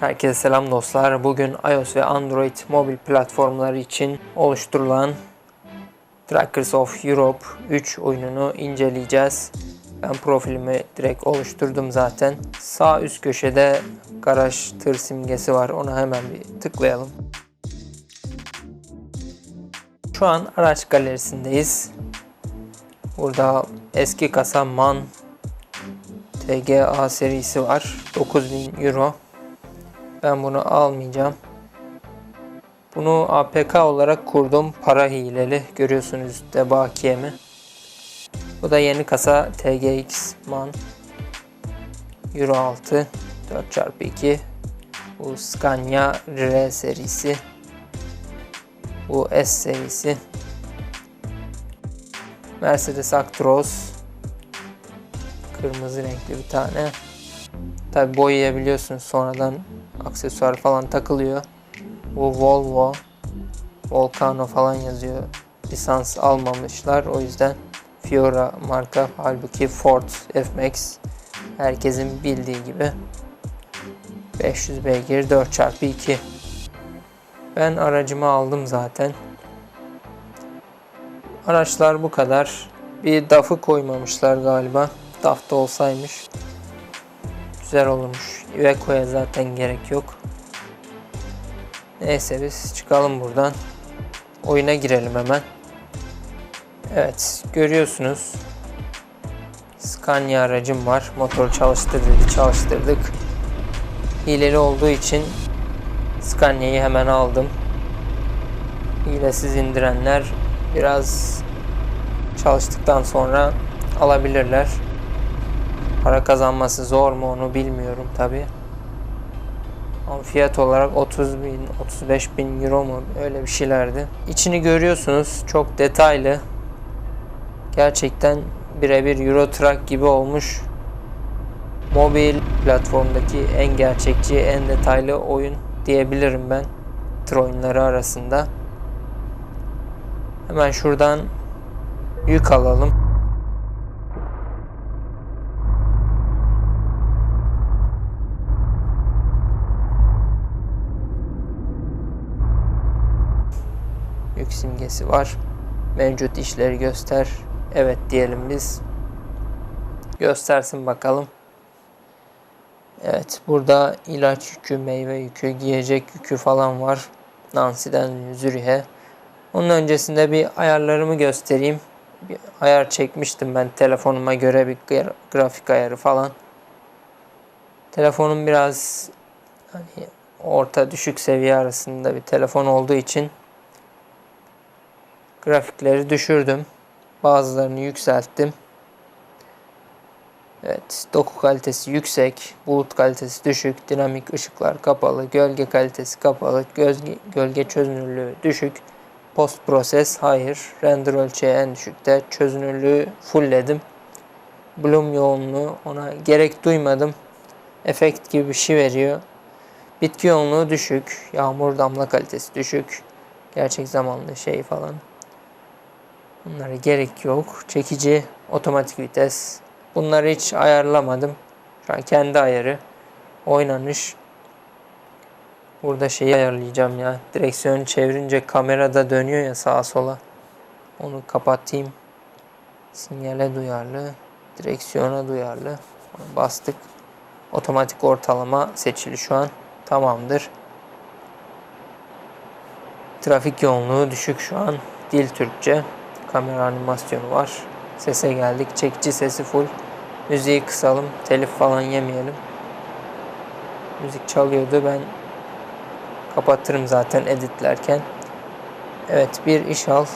Herkese selam dostlar. Bugün iOS ve Android mobil platformları için oluşturulan Trackers of Europe 3 oyununu inceleyeceğiz. Ben profilimi direkt oluşturdum zaten. Sağ üst köşede garaj tır simgesi var. Ona hemen bir tıklayalım. Şu an araç galerisindeyiz. Burada eski kasa MAN TGA serisi var. 9000 Euro. Ben bunu almayacağım. Bunu APK olarak kurdum. Para hileli. Görüyorsunuz üstte bakiyemi. Bu da yeni kasa TGX MAN. Euro 6 4x2. Bu Scania R serisi. Bu S serisi. Mercedes Actros. Kırmızı renkli bir tane. Tabi boyayabiliyorsunuz sonradan aksesuar falan takılıyor. Bu Volvo Volcano falan yazıyor. Lisans almamışlar. O yüzden Fiora marka halbuki Ford F-Max herkesin bildiği gibi 500 beygir 4x2 ben aracımı aldım zaten. Araçlar bu kadar. Bir DAF'ı koymamışlar galiba. DAF da olsaymış güzel olurmuş Iveco'ya zaten gerek yok neyse biz çıkalım buradan oyuna girelim hemen Evet görüyorsunuz Scania aracım var. Motor çalıştır dedi çalıştırdık. Hileli olduğu için Scania'yı hemen aldım. Hilesiz indirenler biraz çalıştıktan sonra alabilirler. Para kazanması zor mu onu bilmiyorum tabi. Ama fiyat olarak 30 bin, 35 bin euro mu öyle bir şeylerdi. İçini görüyorsunuz çok detaylı. Gerçekten birebir Euro Truck gibi olmuş. Mobil platformdaki en gerçekçi, en detaylı oyun diyebilirim ben. Tır oyunları arasında. Hemen şuradan yük alalım. Simgesi var. Mevcut işleri göster. Evet diyelim biz. Göstersin bakalım. Evet burada ilaç yükü, meyve yükü, giyecek yükü falan var. Nancy'den Zürih'e. Onun öncesinde bir ayarlarımı göstereyim. Bir ayar çekmiştim ben telefonuma göre bir grafik ayarı falan. Telefonum biraz hani orta düşük seviye arasında bir telefon olduğu için grafikleri düşürdüm. Bazılarını yükselttim. Evet, doku kalitesi yüksek, bulut kalitesi düşük, dinamik ışıklar kapalı, gölge kalitesi kapalı, gölge, gölge çözünürlüğü düşük, post proses hayır, render ölçeği en düşükte, çözünürlüğü fullledim. Bloom yoğunluğu ona gerek duymadım. Efekt gibi bir şey veriyor. Bitki yoğunluğu düşük, yağmur damla kalitesi düşük, gerçek zamanlı şey falan. Bunlara gerek yok. Çekici, otomatik vites. Bunları hiç ayarlamadım. Şu an kendi ayarı. Oynanış. Burada şeyi ayarlayacağım ya. Direksiyonu çevirince kamerada dönüyor ya sağa sola. Onu kapatayım. Sinyale duyarlı. Direksiyona duyarlı. Onu bastık. Otomatik ortalama seçili şu an. Tamamdır. Trafik yoğunluğu düşük şu an. Dil Türkçe kamera animasyonu var. Sese geldik. Çekici sesi full. Müziği kısalım. Telif falan yemeyelim. Müzik çalıyordu. Ben kapatırım zaten editlerken. Evet bir iş al.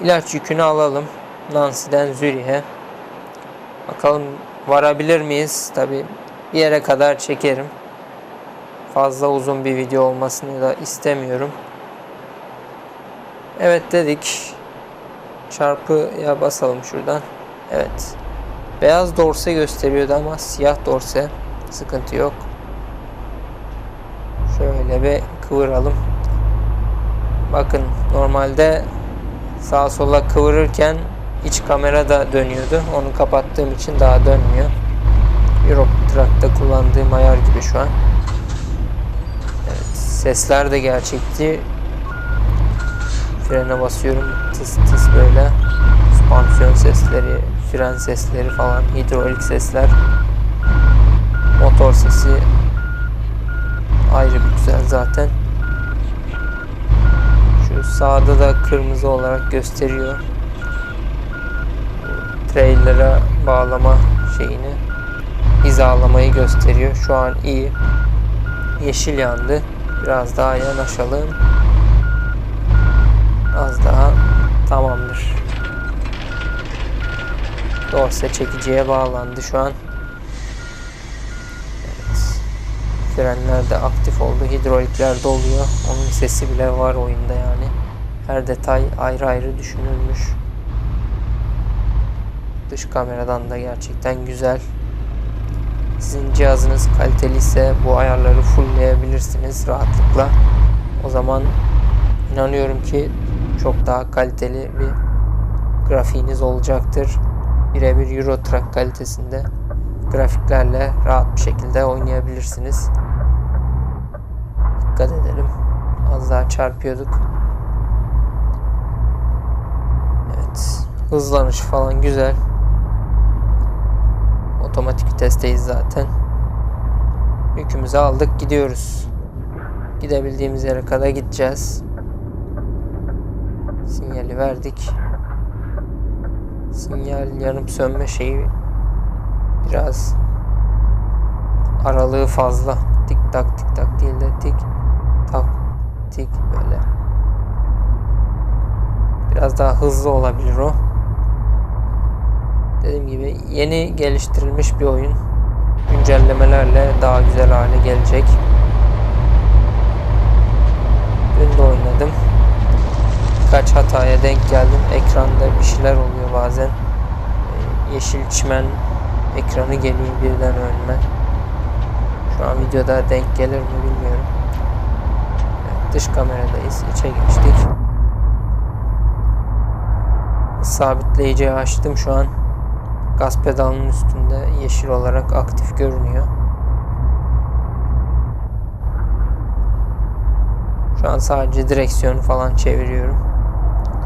İlaç yükünü alalım. Nancy'den Zürih'e. Bakalım varabilir miyiz? Tabi bir yere kadar çekerim. Fazla uzun bir video olmasını da istemiyorum. Evet dedik. Çarpıya basalım şuradan. Evet. Beyaz dorse gösteriyordu ama siyah dorse. Sıkıntı yok. Şöyle bir kıvıralım. Bakın normalde sağa sola kıvırırken iç kamera da dönüyordu. Onu kapattığım için daha dönmüyor. Euro Truck'ta kullandığım ayar gibi şu an. Sesler de gerçekçi. Frene basıyorum. Tıs tıs böyle. Süspansiyon sesleri, fren sesleri falan, hidrolik sesler. Motor sesi ayrı bir güzel zaten. Şu sağda da kırmızı olarak gösteriyor. Trailer'a bağlama şeyini hizalamayı gösteriyor. Şu an iyi. Yeşil yandı. Biraz daha yanaşalım. Az daha tamamdır. Dorse çekiciye bağlandı şu an. Evet. Frenler de aktif oldu. Hidrolikler de oluyor. Onun sesi bile var oyunda yani. Her detay ayrı ayrı düşünülmüş. Dış kameradan da gerçekten güzel. Sizin cihazınız kaliteli ise bu ayarları fullleyebilirsiniz rahatlıkla. O zaman inanıyorum ki çok daha kaliteli bir grafiğiniz olacaktır. Birebir Euro Truck kalitesinde grafiklerle rahat bir şekilde oynayabilirsiniz. Dikkat edelim. Az daha çarpıyorduk. Evet. Hızlanış falan güzel. Otomatik vitesteyiz zaten. Yükümüzü aldık gidiyoruz. Gidebildiğimiz yere kadar gideceğiz. Sinyali verdik. Sinyal yanıp sönme şeyi biraz aralığı fazla. Tik tak tik tak değil de tik tak tik böyle. Biraz daha hızlı olabilir o. Dediğim gibi yeni geliştirilmiş bir oyun. Güncellemelerle daha güzel hale gelecek. Dün de oynadım. Birkaç hataya denk geldim. Ekranda bir şeyler oluyor bazen. Ee, Yeşil çimen ekranı geliyor birden önüme. Şu an videoda denk gelir mi bilmiyorum. Evet, dış kameradayız. İçe geçtik. Sabitleyiciyi açtım şu an. Gaz pedalının üstünde yeşil olarak aktif görünüyor. Şu an sadece direksiyonu falan çeviriyorum.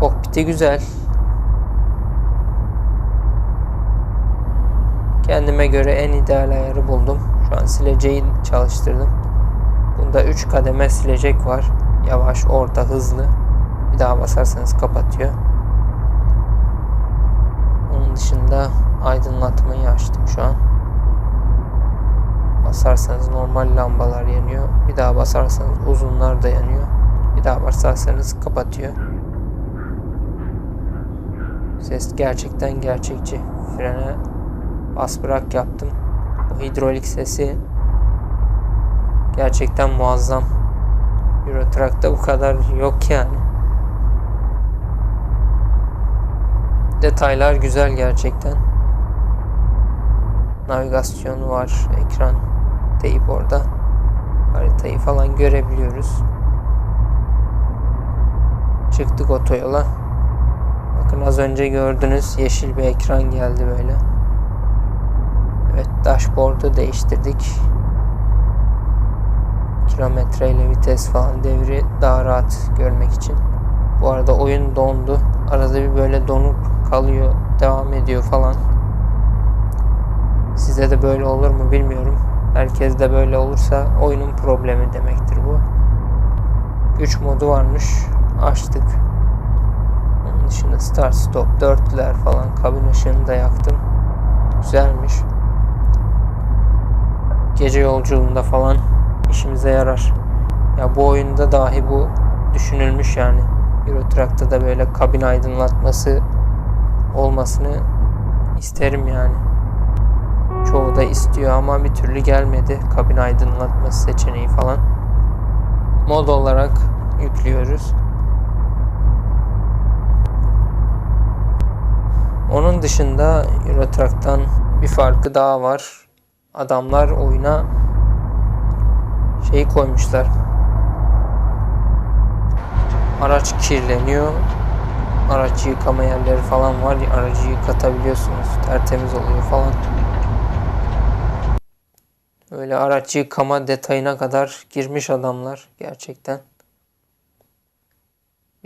Kokpiti güzel. Kendime göre en ideal ayarı buldum. Şu an sileceği çalıştırdım. Bunda 3 kademe silecek var. Yavaş, orta, hızlı. Bir daha basarsanız kapatıyor. Onun dışında aydınlatmayı açtım şu an. Basarsanız normal lambalar yanıyor. Bir daha basarsanız uzunlar da yanıyor. Bir daha basarsanız kapatıyor. Ses gerçekten gerçekçi. Frene bas bırak yaptım. Bu hidrolik sesi gerçekten muazzam. Euro Truck'ta bu kadar yok yani. Detaylar güzel gerçekten. Navigasyonu var. Ekran teyip orada. Haritayı falan görebiliyoruz. Çıktık otoyola. Az önce gördünüz yeşil bir ekran geldi böyle. Evet dashboard'u değiştirdik. Kilometre ile vites falan devri daha rahat görmek için. Bu arada oyun dondu. Arada bir böyle donup kalıyor, devam ediyor falan. Size de böyle olur mu bilmiyorum. Herkes de böyle olursa oyunun problemi demektir bu. Güç modu varmış. Açtık. Dışında start stop dörtlüler falan kabin ışığını da yaktım. Güzelmiş. Gece yolculuğunda falan işimize yarar. Ya bu oyunda dahi bu düşünülmüş yani. Euro Truck'ta da böyle kabin aydınlatması olmasını isterim yani. Çoğu da istiyor ama bir türlü gelmedi. Kabin aydınlatması seçeneği falan. Mod olarak yüklüyoruz. Onun dışında Euro Truck'tan bir farkı daha var. Adamlar oyuna şeyi koymuşlar. Araç kirleniyor. Araç yıkama yerleri falan var. Aracı yıkatabiliyorsunuz. Tertemiz oluyor falan. Öyle araç yıkama detayına kadar girmiş adamlar gerçekten.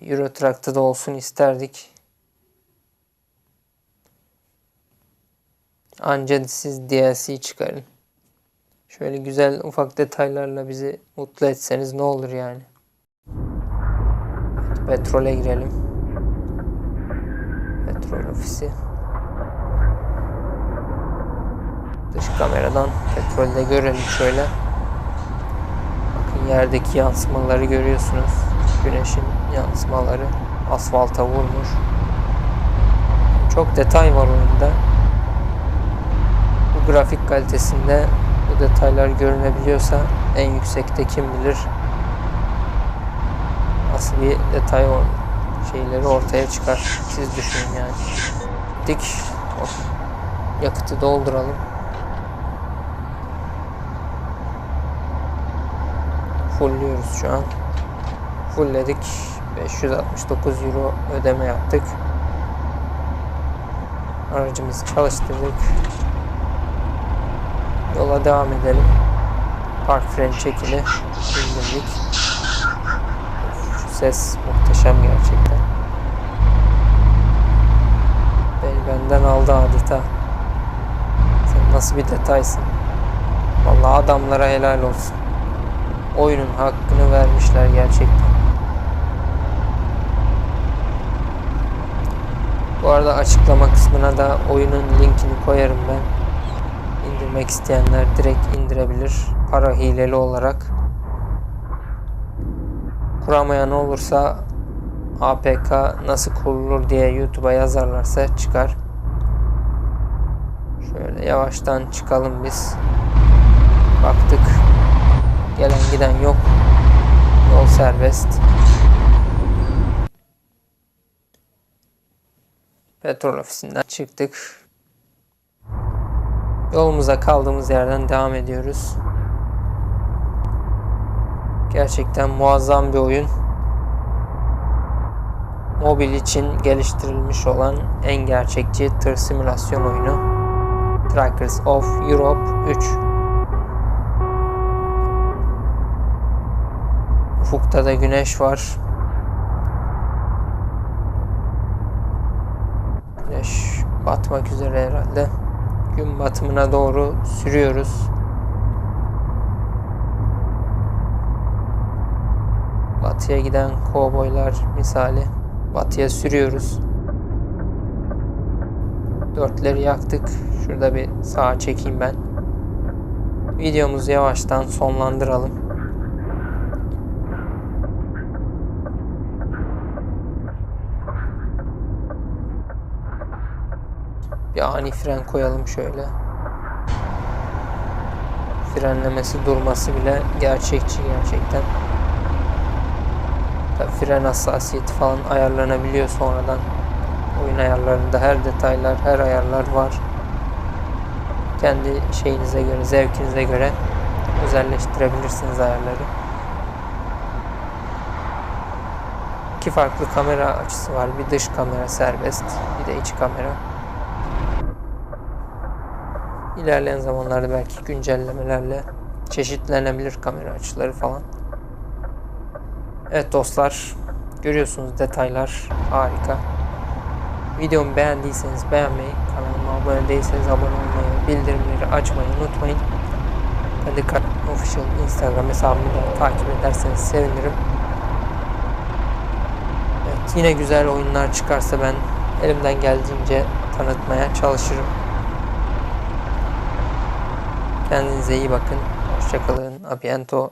Euro da olsun isterdik. Anca siz DLC çıkarın. Şöyle güzel ufak detaylarla bizi mutlu etseniz ne olur yani. Petrole girelim. Petrol ofisi. Dış kameradan petrolde görelim şöyle. Bakın yerdeki yansımaları görüyorsunuz. Güneşin yansımaları asfalta vurmuş. Çok detay var oyunda. Grafik kalitesinde bu detaylar görünebiliyorsa en yüksekte kim bilir nasıl bir detay o şeyleri ortaya çıkar. Siz düşünün yani. Dik yakıtı dolduralım. Fullliyoruz şu an. Fullledik. 569 euro ödeme yaptık. Aracımızı çalıştırdık. Yola devam edelim. Park freni çekili. İndirdik. Ses muhteşem gerçekten. Beni benden aldı adeta. Sen nasıl bir detaysın. Vallahi adamlara helal olsun. Oyunun hakkını vermişler gerçekten. Bu arada açıklama kısmına da oyunun linkini koyarım ben. İndirmek isteyenler direkt indirebilir. Para hileli olarak. Kuramayan olursa APK nasıl kurulur diye YouTube'a yazarlarsa çıkar. Şöyle yavaştan çıkalım biz. Baktık. Gelen giden yok. Yol serbest. Petrol ofisinden çıktık. Yolumuza kaldığımız yerden devam ediyoruz. Gerçekten muazzam bir oyun. Mobil için geliştirilmiş olan en gerçekçi tır simülasyon oyunu. Trackers of Europe 3. Ufukta da güneş var. Güneş batmak üzere herhalde. Gün batımına doğru sürüyoruz. Batıya giden kovboylar misali batıya sürüyoruz. Dörtleri yaktık. Şurada bir sağa çekeyim ben. Videomuzu yavaştan sonlandıralım. Bir ani fren koyalım şöyle. Frenlemesi durması bile gerçekçi gerçekten. Tabii fren hassasiyeti falan ayarlanabiliyor sonradan. Oyun ayarlarında her detaylar, her ayarlar var. Kendi şeyinize göre, zevkinize göre özelleştirebilirsiniz ayarları. İki farklı kamera açısı var. Bir dış kamera serbest, bir de iç kamera. İlerleyen zamanlarda belki güncellemelerle çeşitlenebilir kamera açıları falan. Evet dostlar, görüyorsunuz detaylar harika. Videomu beğendiyseniz beğenmeyi, kanalıma abone değilseniz abone olmayı, bildirimleri açmayı unutmayın. Kadir Official Instagram hesabımı da takip ederseniz sevinirim. Evet, yine güzel oyunlar çıkarsa ben elimden geldiğince tanıtmaya çalışırım. Kendinize iyi bakın. Hoşçakalın. Abiento.